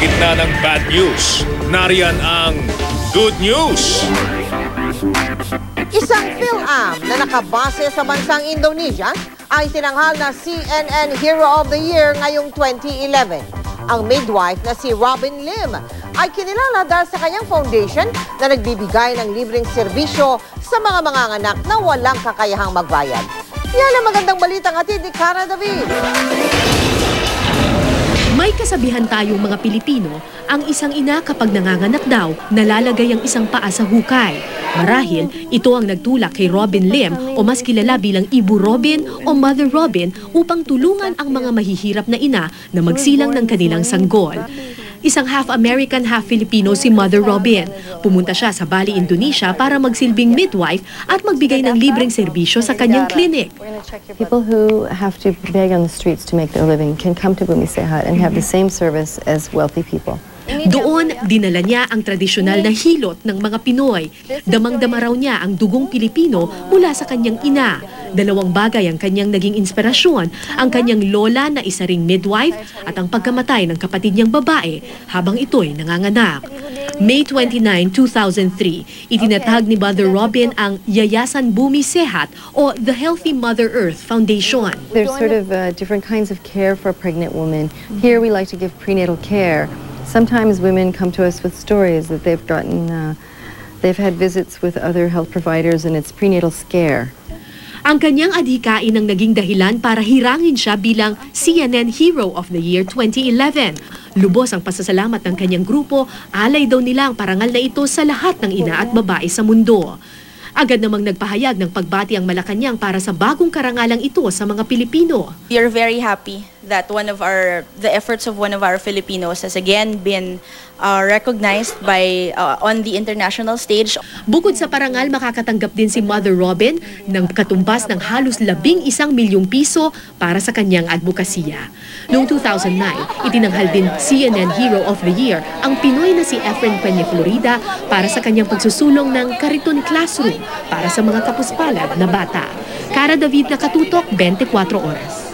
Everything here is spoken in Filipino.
Gitna ng bad news, nariyan ang good news. Isang PhilAm na nakabase sa bansang Indonesia ay tinanghal na CNN Hero of the Year ngayong 2011. Ang midwife na si Robin Lim ay kinilala dahil sa kanyang foundation na nagbibigay ng libreng serbisyo sa mga manganganak na walang kakayahang magbayad. Yan ang magandang balitang hatid ni Cara David. May kasabihan tayong mga Pilipino, ang isang ina kapag nanganganak daw, nalalagay ang isang paa sa hukay. Marahil, ito ang nagtulak kay Robin Lim o mas kilala bilang Ibu Robin o Mother Robin upang tulungan ang mga mahihirap na ina na magsilang ng kanilang sanggol. Isang half-American, half-Filipino si Mother Robin. Pumunta siya sa Bali, Indonesia para magsilbing midwife at magbigay ng libreng serbisyo sa kanyang clinic. People who have to beg on the streets to make their living can come to Bumi Sehat and have the same service as wealthy people. Doon, dinala niya ang tradisyonal na hilot ng mga Pinoy. Damang-dama raw niya ang dugong Pilipino mula sa kanyang ina. Dalawang bagay ang kanyang naging inspirasyon, ang kanyang lola na isa ring midwife at ang pagkamatay ng kapatid niyang babae habang ito'y nanganganak. May 29, 2003, itinatag ni Mother Robin ang Yayasan Bumi Sehat o The Healthy Mother Earth Foundation. There's sort of uh, different kinds of care for a pregnant woman. Here we like to give prenatal care. Sometimes women come to us with stories that they've gotten, uh, they've had visits with other health providers and it's prenatal scare. Ang kanyang adhikain ang naging dahilan para hirangin siya bilang CNN Hero of the Year 2011. Lubos ang pasasalamat ng kanyang grupo, alay daw nila ang parangal na ito sa lahat ng ina at babae sa mundo. Agad namang nagpahayag ng pagbati ang Malacanang para sa bagong karangalang ito sa mga Pilipino. We are very happy that one of our the efforts of one of our Filipinos has again been uh, recognized by uh, on the international stage. Bukod sa parangal, makakatanggap din si Mother Robin ng katumbas ng halos labing isang milyong piso para sa kanyang advokasya. Noong 2009, itinanghal din CNN Hero of the Year ang Pinoy na si Efren Peña Florida para sa kanyang pagsusulong ng Kariton Classroom para sa mga kapuspalad na bata. Cara David Nakatutok, 24 Oras.